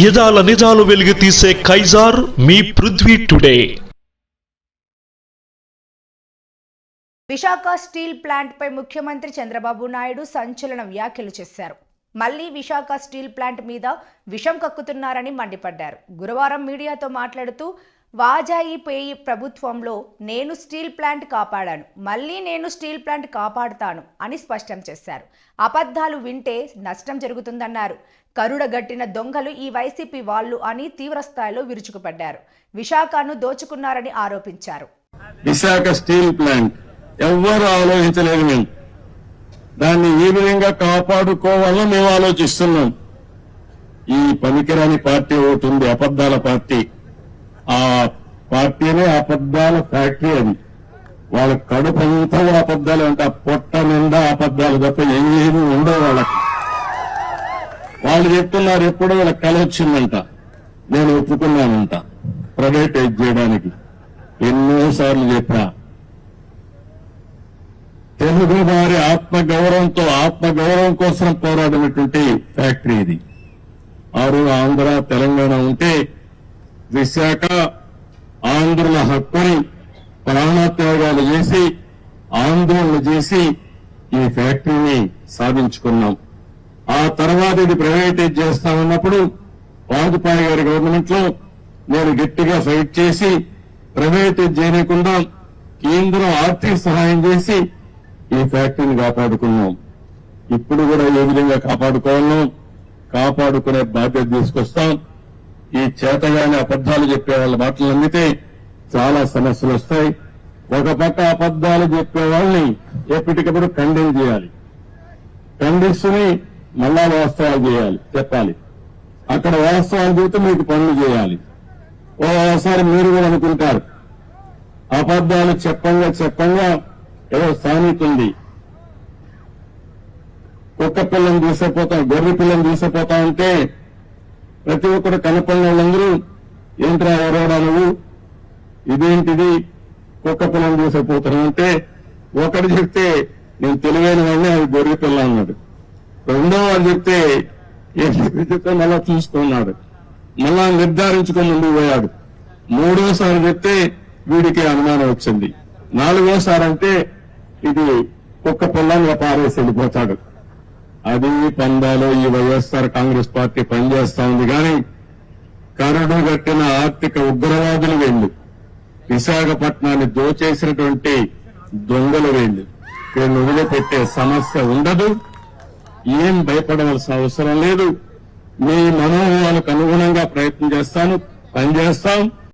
యదాల నిజాలు వెలుగు తీసే కైజార్ మీ పృథ్వీ టుడే. విశాఖ స్టీల్ ప్లాంట్పై ముఖ్యమంత్రి చంద్రబాబు నాయుడు సంచలన వ్యాఖ్యలు చేశారు. మళ్ళీ విశాఖ స్టీల్ ప్లాంట్ మీద విషం కక్కుతున్నారని మండిపడ్డారు. గురువారం మీడియాతో మాట్లాడుతూ వాజాయిపోయి ప్రభుత్వంలో నేను స్టీల్ ప్లాంట్ కాపాడాను. మళ్ళీ నేను స్టీల్ ప్లాంట్ కాపాడుతాను అని స్పష్టం చేశారు. అబద్ధాలు వింటే నష్టం జరుగుతుందన్నారు. కరుడగట్టిన దొంగలు ఈ వైసీపీ వాళ్ళు అని తీవ్రస్థాయిలో విరుచుకుపడ్డారు. విశాఖను దోచుకున్నారని ఆరోపించారు. విశాఖ స్టీల్ ప్లాంట్ ఎవ్వరు ఆలోచించలేదు మేము. దాన్ని ఏ విధంగా కాపాడుకోవాలో మేము ఆలోచిస్తున్నాం. ఈ పనికిరాని పార్టీ ఒకటి ఉంది అబద్దాల పార్టీ. అబద్దాల ఫ్యాక్టరీ అది. వాళ్ళ కడుపు అంతా కూడా అబద్దాలు అంటే పొట్ట నిండా అబద్దాలు తప్ప ఏమీ ఉండవు వాళ్ళకి. వాళ్ళు చెప్తున్నారు ఎప్పుడో వాళ్ళ కళ వచ్చిందంట. నేను ఒప్పుకున్నానంట. ప్రైవేటైజ్ చేయడానికి ఎన్నోసార్లు చెప్పా. తెలుగు వారి ఆత్మగౌరవంతో ఆత్మగౌరవం కోసం పోరాడినటువంటి ఫ్యాక్టరీ ఇది. ఆరు ఆంధ్ర తెలంగాణ ఉంటే విశాఖ ఆంధ్రుల హక్కుని ప్రాణత్యాగాలు చేసి ఆందోళన చేసి ఈ ఫ్యాక్టరీని సాధించుకున్నాం. ఆ తర్వాత ఇది ప్రైవేటైజ్ చేస్తామన్నప్పుడు వాజ్పేయి గారి గవర్నమెంట్లో నేను గట్టిగా ఫైట్ చేసి ప్రైవేటైజ్ చేయకుండా కేంద్రం ఆర్థిక సహాయం చేసి ఈ ఫ్యాక్టరీని కాపాడుకున్నాం. ఇప్పుడు కూడా ఏ విధంగా కాపాడుకోవాలో కాపాడుకునే బాధ్యత తీసుకొస్తాం. ఈ చేతగానే అబద్దాలు చెప్పే వాళ్ళ మాటలు నమ్మితే చాలా సమస్యలు వస్తాయి. ఒక పక్క అబద్దాలు చెప్పే వాళ్ళని ఎప్పటికప్పుడు ఖండన చేయాలి. ఖండిస్తుని మళ్ళా వాస్తవాలు చేయాలి చెప్పాలి. అక్కడ వాస్తవాలు చెబితే మీకు పనులు చేయాలి. ఓసారి మీరు కూడా అనుకుంటారు. అబద్దాలు చెప్పంగా చెప్పంగా ఏదో సామెత ఉంది. కుక్క పిల్లని తీసుకుపోతాం గొర్రె పిల్లని తీసుకుపోతా ఉంటే ప్రతి ఒక్కరు కనపడిన వాళ్ళందరూ ఏంట్రా ఎవరోడా నువ్వు? ఇదేంటిది? కుక్క పిల్లలు తీసుకుపోతున్నావు అంటే ఒకటి చెప్తే నేను తెలివైన వాడిని అది గొర్రె పిల్ల అన్నాడు. రెండో వాడు చెప్తే ఏంటి చెప్తే మళ్ళా చూసుకున్నాడు. మళ్ళా నిర్ధారించుకొని ముందుకు పోయాడు. మూడోసారి చెప్తే వీడికి అనుమానం వచ్చింది. నాలుగోసారి అంటే ఇది కుక్క పిల్లంగా పారేసి వెళ్ళిపోతాడు. అది పందాలో ఈ వైఎస్ఆర్ కాంగ్రెస్ పార్టీ పనిచేస్తా ఉంది కానీ కరడు కట్టిన ఆర్థిక ఉగ్రవాదులు వెళ్ళు. విశాఖపట్నాన్ని దోచేసినటువంటి దొంగలు వీళ్ళు. వీళ్ళు వదిలిపెట్టే సమస్య ఉండదు. ఏం భయపడవలసిన అవసరం లేదు. మీ మనోభావాలకు అనుగుణంగా ప్రయత్నం చేస్తాను. పనిచేస్తాం.